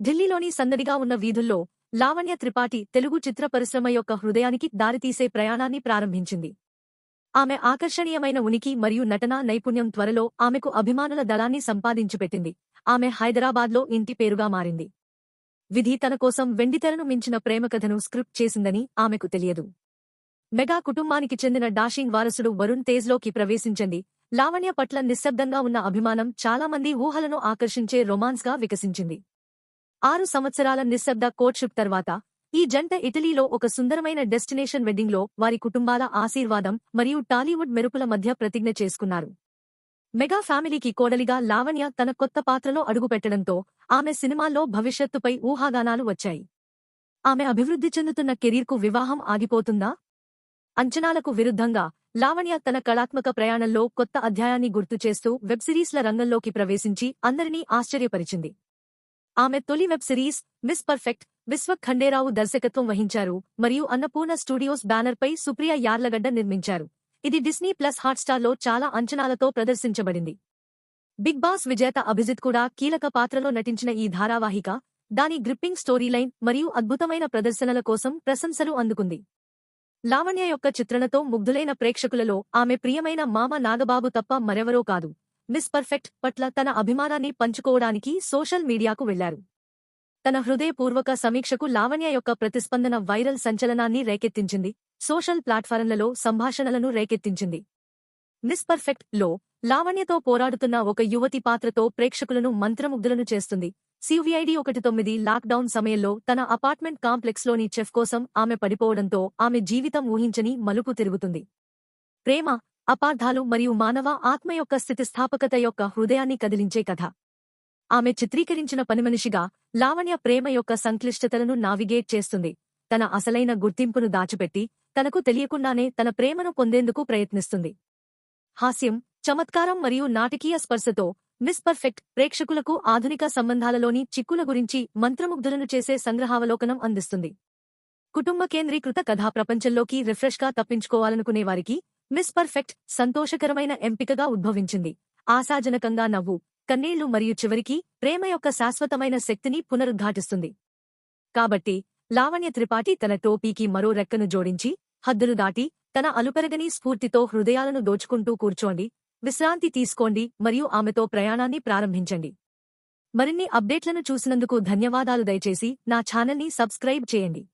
ఢిల్లీలోని సందడిగా ఉన్న వీధుల్లో లావణ్య త్రిపాఠి తెలుగు చిత్ర పరిశ్రమ యొక్క హృదయానికి దారితీసే ప్రయాణాన్ని ప్రారంభించింది. ఆమె ఆకర్షణీయమైన ఉనికి మరియు నటనా నైపుణ్యం త్వరలో ఆమెకు అభిమానుల దళాన్ని సంపాదించిపెట్టింది. ఆమె హైదరాబాద్లో ఇంటి పేరుగా మారింది. విధి తన కోసం వెండితెరను మించిన ప్రేమకథను స్క్రిప్ట్ చేసిందని ఆమెకు తెలియదు. మెగా కుటుంబానికి చెందిన డాషింగ్ వారసుడు వరుణ్ తేజ్లోకి ప్రవేశించండి. లావణ్య పట్ల నిశ్శబ్దంగా ఉన్న అభిమానం చాలామంది ఊహలను ఆకర్షించే రొమాన్స్గా వికసించింది. ఆరు సంవత్సరాల నిశ్శబ్ద కోర్ట్షిప్ తర్వాత ఈ జంట ఇటలీలో ఒక సుందరమైన డెస్టినేషన్ వెడ్డింగ్లో వారి కుటుంబాల ఆశీర్వాదం మరియు టాలీవుడ్ మెరుపుల మధ్య ప్రతిజ్ఞ చేసుకున్నారు. మెగా ఫ్యామిలీకి కోడలిగా లావణ్య తన కొత్త పాత్రలో అడుగుపెట్టడంతో ఆమె సినిమాల్లో భవిష్యత్తుపై ఊహాగానాలు వచ్చాయి. ఆమె అభివృద్ధి చెందుతున్న కెరీర్కు వివాహం ఆగిపోతుందా? అంచనాలకు విరుద్ధంగా లావణ్య తన కళాత్మక ప్రయాణంలో కొత్త అధ్యాయాన్ని గుర్తు చేస్తూ వెబ్ సిరీస్ల రంగంలోకి ప్రవేశించి అందరినీ ఆశ్చర్యపరిచింది. ఆమె తొలి వెబ్ సిరీస్ మిస్ పర్ఫెక్ట్ విశ్వ ఖండేరావు దర్శకత్వం వహించారు మరియు అన్నపూర్ణ స్టూడియోస్ బ్యానర్పై సుప్రియ యార్లగడ్డ నిర్మించారు. ఇది డిస్నీ ప్లస్ హాట్స్టార్లో చాలా అంచనాలతో ప్రదర్శించబడింది. బిగ్ బాస్ విజేత అభిజిత్ కూడా కీలక పాత్రలో నటించిన ఈ ధారావాహిక దాని గ్రిప్పింగ్ స్టోరీలైన్ మరియు అద్భుతమైన ప్రదర్శనల కోసం ప్రశంసలు అందుకుంది. లావణ్య యొక్క చిత్రణతో ముగ్ధులైన ప్రేక్షకులలో ఆమె ప్రియమైన మామ నాగబాబు తప్ప మరెవరో కాదు. మిస్ పర్ఫెక్ట్ పట్ల తన అభిమానాన్ని పంచుకోవడానికి సోషల్ మీడియాకు వెళ్ళారు తన హృదయపూర్వక సమీక్షకు లావణ్య యొక్క ప్రతిస్పందన వైరల్ సంచలనాన్ని రేకెత్తించింది. సోషల్ ప్లాట్ఫారంలలో సంభాషణలను రేకెత్తించింది. మిస్ పర్ఫెక్ట్లో లావణ్యతో పోరాడుతున్న ఒక యువతి పాత్రతో ప్రేక్షకులను మంత్రముగ్ధులను చేస్తుంది. సివిఐడి ఒకటి తొమ్మిది లాక్డౌన్ సమయంలో తన అపార్ట్మెంట్ కాంప్లెక్స్లోని చెఫ్ కోసం ఆమె పడిపోవడంతో ఆమె జీవితం ఊహించని మలుపు తిరుగుతుంది. ప్రేమ అపార్థాలు మరియు మానవ ఆత్మ యొక్క స్థితిస్థాపకత యొక్క హృదయాన్ని కదిలించే కథ. ఆమె చిత్రీకరించిన పనిమనిషిగా లావణ్య ప్రేమ యొక్క సంక్లిష్టతలను నావిగేట్ చేస్తుంది. తన అసలైన గుర్తింపును దాచిపెట్టి తనకు తెలియకుండానే తన ప్రేమను పొందేందుకు ప్రయత్నిస్తుంది. హాస్యం చమత్కారం మరియు నాటకీయ స్పర్శతో మిస్ పర్ఫెక్ట్ ప్రేక్షకులకు ఆధునిక సంబంధాలలోని చిక్కుల గురించి మంత్రముగ్ధులను చేసే సంగ్రహావలోకనం అందిస్తుంది. కుటుంబ కేంద్రీకృత కథా ప్రపంచంలోకి రిఫ్రెష్గా తప్పించుకోవాలనుకునేవారికి మిస్ పర్ఫెక్ట్ సంతోషకరమైన ఎంపికగా ఉద్భవించింది. ఆశాజనకంగా నవ్వు కన్నీళ్ళు మరియు చివరికి ప్రేమ యొక్క శాశ్వతమైన శక్తిని పునరుద్ఘాటిస్తుంది. కాబట్టి లావణ్య త్రిపాఠి తన టోపీకి మరో రెక్కను జోడించి హద్దులు దాటి తన అలుపెరగని స్ఫూర్తితో హృదయాలను దోచుకుంటూ కూర్చోండి విశ్రాంతి తీసుకోండి మరియు ఆమెతో ప్రయాణాన్ని ప్రారంభించండి. మరిన్ని అప్డేట్లను చూసినందుకు ధన్యవాదాలు దయచేసి నా ఛానల్ని సబ్స్క్రైబ్ చేయండి.